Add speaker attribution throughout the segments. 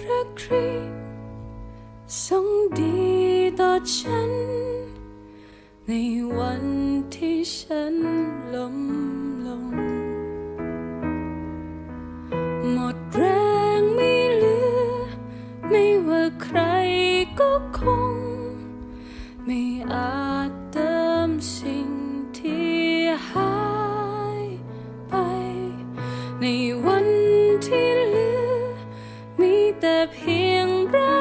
Speaker 1: พระคริสต์ทรงดีต่อฉัน ในวันที่ฉันล้มลง หมดแรงไม่เหลือ ไม่ว่าใครก็คง ไม่อาจเติมสิ เพียงร่า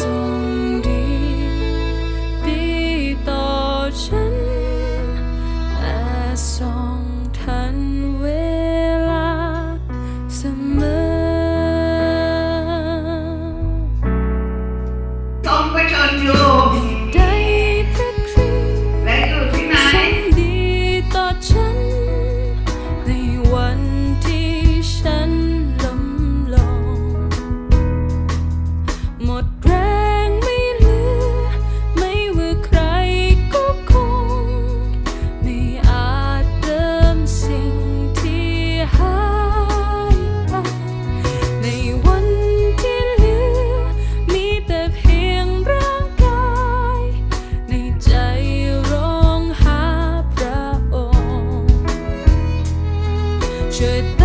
Speaker 1: soul. should